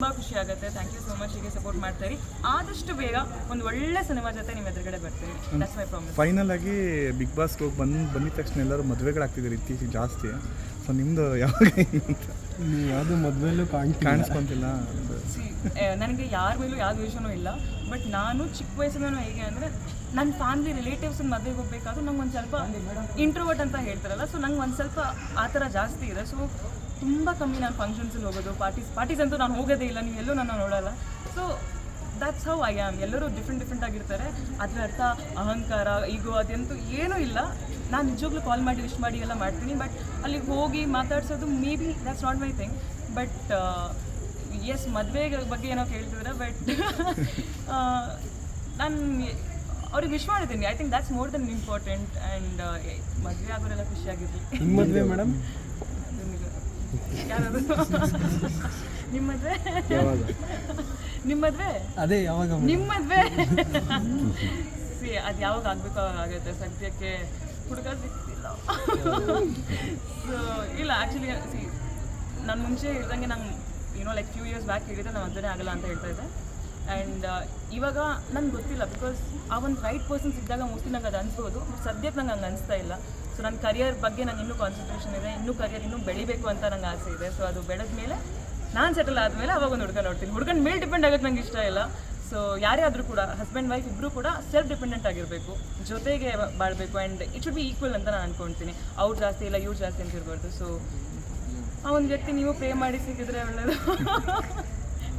ತುಂಬ ಖುಷಿ ಆಗುತ್ತೆ. ಥ್ಯಾಂಕ್ ಯು ಸೋ ಮಚ್ ಹೀಗೆ ಸಪೋರ್ಟ್ ಮಾಡ್ತೀರಿ ಆದಷ್ಟು ಬೇಗ ಒಂದು ಒಳ್ಳೆ ಸಿನಿಮಾ ಜೊತೆ ನಿಮ್ಮ ಎದುರುಗಡೆ ಬರ್ತೀನಿ. ದಟ್ಸ್ ಮೈ ಪ್ರಾಮಿಸ್ ಫೈನಲ್ ಆಗಿ ಬಿಗ್ ಬಾಸ್ಗೆ ಹೋಗಿ ಬಂದು ಬಂದಿದ ತಕ್ಷಣ ಎಲ್ಲರೂ ಮದುವೆಗಳಾಗ್ತಿದ್ದಾರೆ ಇತ್ತೀಚೆಗೆ ಜಾಸ್ತಿ. ಸೊ ನಿಮ್ಮದು ಯಾವಾಗ ನೀವು ಯಾವುದು ಮದುವೆಲ್ಲೂ ಕಾಣಿಸ್ಕೊಂತಿಲ್ಲ. ನನಗೆ ಯಾರ ಮೇಲೂ ಯಾವ ವಿಷಯನೂ ಇಲ್ಲ. ಬಟ್ ನಾನು ಚಿಕ್ಕ ವಯಸ್ಸಿನೂ ಹೇಗೆ ಅಂದರೆ ನನ್ನ ಫ್ಯಾಮಿಲಿ ರಿಲೇಟಿವ್ಸ್ ಮದುವೆಗೆ ಹೋಗ್ಬೇಕಾದ್ರೂ ನಂಗೆ ಒಂದು ಸ್ವಲ್ಪ ಇಂಟ್ರೋವರ್ಟ್ ಅಂತ ಹೇಳ್ತಾರಲ್ಲ. ಸೊ ನಂಗೆ ಒಂದು ಸ್ವಲ್ಪ ಆ ಥರ ಜಾಸ್ತಿ ಇದೆ. ಸೊ ತುಂಬ ಕಮ್ಮಿ ನಾನು ಫಂಕ್ಷನ್ಸಲ್ಲಿ ಹೋಗೋದು ಪಾರ್ಟೀಸ್ ಪಾರ್ಟೀಸ್ ಅಂತೂ ನಾನು ಹೋಗೋದೇ ಇಲ್ಲ, ನೀವು ಎಲ್ಲೂ ನನ್ನ ನೋಡಲ್ಲ. So that's how I am ಎಲ್ಲರೂ ಡಿಫ್ರೆಂಟ್ ಡಿಫ್ರೆಂಟ್ ಆಗಿರ್ತಾರೆ. ಅದರ ಅರ್ಥ, ಅಹಂಕಾರ ಈಗೋ ಅದಂತೂ ಏನೂ ಇಲ್ಲ. ನಾನು ನಿಜವಾಗ್ಲೂ ಕಾಲ್ ಮಾಡಿ ವಿಶ್ ಮಾಡಿ ಎಲ್ಲ ಮಾಡ್ತೀನಿ ಬಟ್ ಅಲ್ಲಿಗೆ ಹೋಗಿ ಮಾತಾಡ್ಸೋದು maybe that's not my thing but yes ಮದುವೆ ಬಗ್ಗೆ ಏನೋ ಕೇಳ್ತಿದ್ರೆ ಬಟ್ ನಾನು ಅವ್ರಿಗೆ ವಿಶ್ ಮಾಡಿದ್ದೀನಿ. I think that's more than important and ಮದುವೆ ಆಗೋರೆಲ್ಲ ಖುಷಿಯಾಗಿರಲಿ ಮದುವೆ ಮೇಡಮ್ ನಿಮ್ಮ ಮದುವೆ? ಯಾವಾಗ? ನಿಮ್ಮ ಮದುವೆ? ಅದೇ ಯಾವಾಗ ನಿಮ್ಮ ಮದುವೆ? ಸಿ ಅದು ಯಾವಾಗ ಆಗ್ಬೇಕು ಆಗುತ್ತೆ. ಸದ್ಯಕ್ಕೆ ಹುಡುಗ ಸಿಗ್ತಿಲ್ಲ ಸೊ ಇಲ್ಲ ಆ್ಯಕ್ಚುಲಿ ಸಿ ನಾನು ಮುಂಚೆ ಹೇಳ್ದಂಗೆ ನಂಗೆ ಏನೋ ಲೈಕ್ ಫ್ಯೂ ಇಯರ್ಸ್ ಬ್ಯಾಕ್ ಹೇಳಿದ್ರೆ ನಾನು ಮದುವೆ ಆಗಲ್ಲ ಅಂತ ಹೇಳ್ತಾ ಇದ್ದೆ. ಆ್ಯಂಡ್ ಇವಾಗ ನಂಗೆ ಗೊತ್ತಿಲ್ಲ ಬಿಕಾಸ್ ಆ ಒಂದು ರೈಟ್ ಪರ್ಸನ್ ಸಿಕ್ಕಿದಾಗ ಮೋಸ್ಟ್ಲಿ ನಂಗೆ ಅದು ಅನ್ಸ್ಬೋದು ಬಟ್ ಸದ್ಯಕ್ಕೆ ನಂಗೆ ಹಂಗೆ ಅನಿಸ್ತಾ ಇಲ್ಲ. ಸೊ ನನ್ನ ಕರಿಯರ್ ಬಗ್ಗೆ ನಂಗೆ ಇನ್ನೂ ಕಾನ್ಸಂಟ್ರೇಷನ್ ಇದೆ ಇನ್ನೂ ಕರಿಯರ್ ಇನ್ನೂ ಬೆಳಿಬೇಕು ಅಂತ ನಂಗೆ ಆಸೆ ಇದೆ. ಸೊ ಅದು ಬೆಳೆದ ಮೇಲೆ ನಾನು ಸೆಟಲ್ ಆದಮೇಲೆ ಅವಾಗ ಒಂದು ಹುಡುಗ ನೋಡ್ತೀನಿ. ಹುಡುಗನ ಮೇಲೆ ಡಿಪೆಂಡ್ ಆಗೋದು ನಂಗೆ ಇಷ್ಟ ಇಲ್ಲ. ಸೊ ಯಾರೇ ಆದರೂ ಕೂಡ ಹಸ್ಬೆಂಡ್ ವೈಫ್ ಇಬ್ಬರು ಕೂಡ ಸೆಲ್ಫ್ ಡಿಪೆಂಡೆಂಟ್ ಆಗಿರಬೇಕು. ಜೊತೆಗೆ ಬಾಳಬೇಕು and it should be equal ಅಂತ ನಾನು ಅನ್ಕೊಂತೀನಿ. ಅವ್ರು ಜಾಸ್ತಿ ಇಲ್ಲ ಇವ್ರು ಜಾಸ್ತಿ ಅಂತ ಇರಬಾರ್ದು. ಸೊ ಆ ಒಂದು ವ್ಯಕ್ತಿ ನೀವು ಪ್ರೇ ಮಾಡಿ ಸಿಕ್ಕಿದ್ರೆ ಒಳ್ಳೆಯದು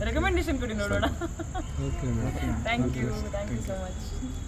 ರೆಕಮೆಂಡೇಶನ್ ಕೊಡಿ ನೋಡೋಣ. Thank you thank you so much